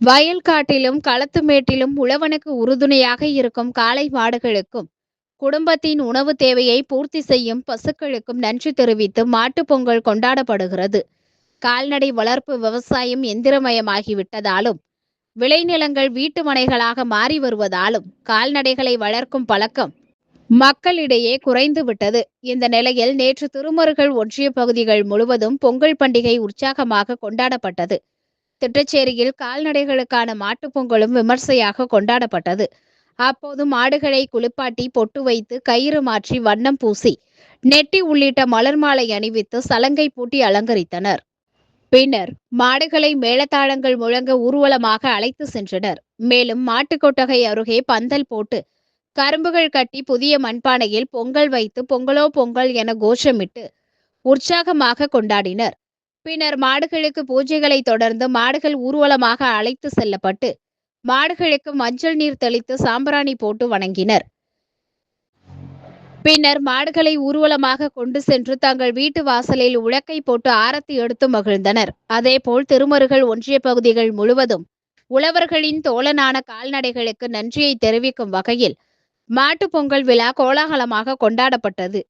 வயல் காட்டிலும் களத்து மேட்டிலும் உழவனுக்கு உறுதுணையாக இருக்கும் காளை மாடுகளுக்கும் குடும்பத்தின் உணவு தேவையை பூர்த்தி செய்யும் பசுக்களுக்கும் நன்றி தெரிவித்து மாட்டுப் பொங்கல் கொண்டாடப்படுகிறது. கால்நடை வளர்ப்பு விவசாயம் எந்திரமயமாகிவிட்டதாலும் விளைநிலங்கள் வீட்டு மனைகளாக மாறி வருவதாலும் கால்நடைகளை வளர்க்கும் பழக்கம் மக்களிடையே குறைந்துவிட்டது. இந்த நிலையில் நேற்று திருமருகல் ஒன்றிய பகுதிகள் முழுவதும் பொங்கல் பண்டிகை உற்சாகமாக கொண்டாடப்பட்டது. திட்டச்சேரியில் கால்நடைகளுக்கான மாட்டுப் பொங்கலும் விமர்சையாக கொண்டாடப்பட்டது. அப்போது மாடுகளை குளிப்பாட்டி பொட்டு வைத்து கயிறு மாற்றி வண்ணம் பூசி நெட்டி உள்ளிட்ட மலர் மாலை அணிவித்து சலங்கை பூட்டி அலங்கரித்தனர். பின்னர் மாடுகளை மேளதாளங்கள் முழங்க ஊர்வலமாக அழைத்து சென்றனர். மேலும் மாட்டுக் கொட்டகை அருகே பந்தல் போட்டு கரும்புகள் கட்டி புதிய மண்பானையில் பொங்கல் வைத்து பொங்கலோ பொங்கல் என கோஷமிட்டு உற்சாகமாக கொண்டாடினர். பின்னர் மாடுகளுக்கு பூஜைகளை தொடர்ந்து மாடுகள் ஊர்வலமாக அழைத்து செல்லப்பட்டு மாடுகளுக்கு மஞ்சள் நீர் தெளித்து சாம்பிராணி போட்டு வணங்கினர். பின்னர் மாடுகளை ஊர்வலமாக கொண்டு சென்று தங்கள் வீட்டு வாசலில் உலக்கை போட்டு ஆரத்தி எடுத்து மகிழ்ந்தனர். அதேபோல் திருமருகள் ஒன்றிய பகுதிகள் முழுவதும் உழவர்களின் தோழனான கால்நடைகளுக்கு நன்றியை தெரிவிக்கும் வகையில் மாட்டுப் பொங்கல் விழா கோலாகலமாக கொண்டாடப்பட்டது.